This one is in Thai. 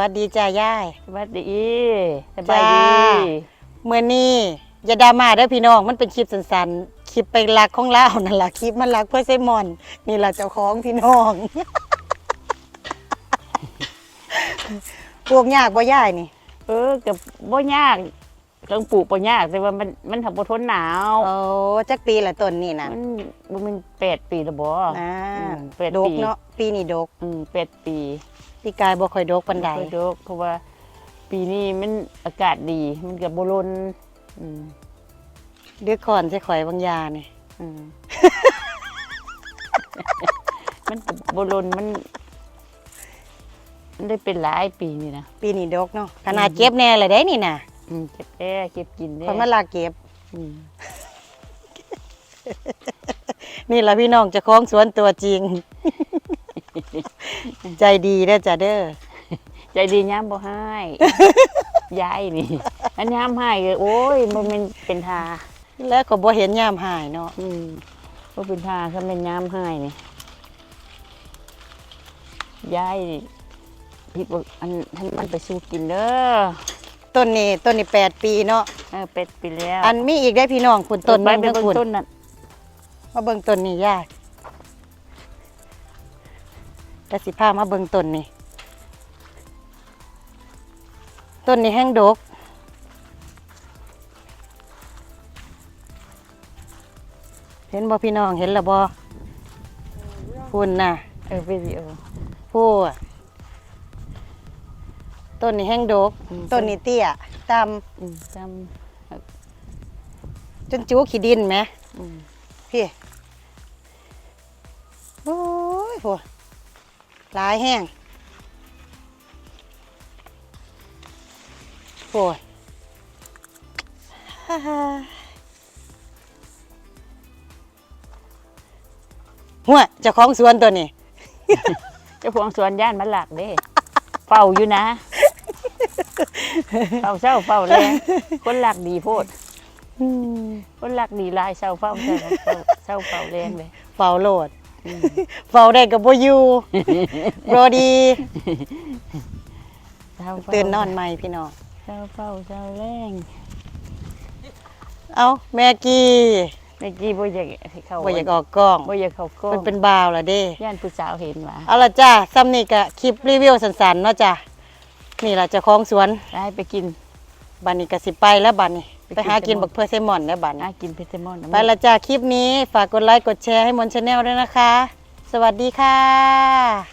วัสดีจ้ายายสวัสดีสบายดีจ้าเมื่อนี้อย่าดราม่าเด้อพี่น้องมันเป็นคลิปสั้นๆคลิปไปรักของเล่านั่นล่ะคลิปมันรักเพื่อไซมอน นี่ล่ะเจ้าของพี่น้องพวกยากบ่ยายนี่ เออกับบ่ยาก เครื่องปลูกบ่ยากแต่ว่ามันมันทำบ่ทนหนาว โอ้จักปีละต้นนี่นะมันบ่แมันแปดปีแล้วบ่อ่าอืมแปดดกปีเนาะปีนี้ดกอืมแปดปีปีกายบ่ค่อยดกปานใดบ่ค่อยดกเพราะว่า ปีนี้มันอากาศดี มันก็บ่ลนอืมเดือก่อนใส่ข่อยบางยานี่อืม มันก็บ่ลนมัน มันได้เป็นหลายปีนี่นะปีนี้ดกเนาะขนาดเก็บแน่เลยได้นี่น่ะ อืมเก็บแด้เก็บกินได้คนมาลากเก็บ อืมนี่ล่ะพี่น้องเจะคล้าของสวนตัวจริง ใจดีเด้อจ้ะเด้อใจดีย้ำบ่ให้ ยายนี่อันย้ำให้ก็โอ้ยมันเป็นเป็นทาแล้วก็บ่เห็นยามหายเนาะอืมบ่เป็นทาก็เป็นย้ำให้นี่ยายนี่พี่บอกอันท่านมันไปสู้กินเด้อ ต้นนี้ต้นนี้แปดปีเนาะเออเป็ดไปแล้วอันมีอีกได้พี่น้องคุณต้นไปนึงไปทั้งเบิ่งคุณต้นนั่นมาเบิ่งต้นนี้ยากแต่สิพามาเบิ่งต้นนี้ต้นนี้แห้งดก เห็นบ่พี่น้องเห็นแล้วบ่คุณน่ะเออวิดีโอ ผู้อะ ต้นนี้แห้งดกอืมต้นนี้เตี้ยตอืมจำจนจูขี้ดินไหมำอืมพี่โอ้ยโหหลายแห้งโอ้ยฮ่าฮ่าหัวเจ้าของสวนตัวนี้เจ้าของสวนย่านมันหลักเด้ เฝ้าอยู่นะ เฝ้าเศร้าเฝ้าแรงคนหลักดีโพดคนหลักดีหลายเศร้าเฝ้าเศร้าเฝ้าเศร้าเฝ้าแรงเลยเฝ้าโลดอืมเฝ้าได้กับบ่อยู่รอดีเศร้าเฝ้าตื่นนอนใหม่พี่น้องเศร้าเฝ้าเศร้าแรงเอาแม่กี้เมื่อกี้บ่อยากให้เข้าบ่อยากออกกล้องบ่อยากเข้ากล้อมันงเป็นบ่าวละเด้ย่านผู้สาวเห็นว่าเอาละจ้าซ้ำนี่ก็คลิปรีวิวสันๆเนาะจ้ะ นี่ล่ะเจ้าของสวนได้ไปกินบัดนี้ก็สิไปแล้วบัดนี้ไปกินไปหากินเซลมอนบักเพอร์เซมอนแล้วบัดนี้น่ากินเพชรมอนไปละจ้าคลิปนี้ฝากกดไลค์กดแชร์ให้มนชาแนลด้วยนะคะ สวัสดีค่ะ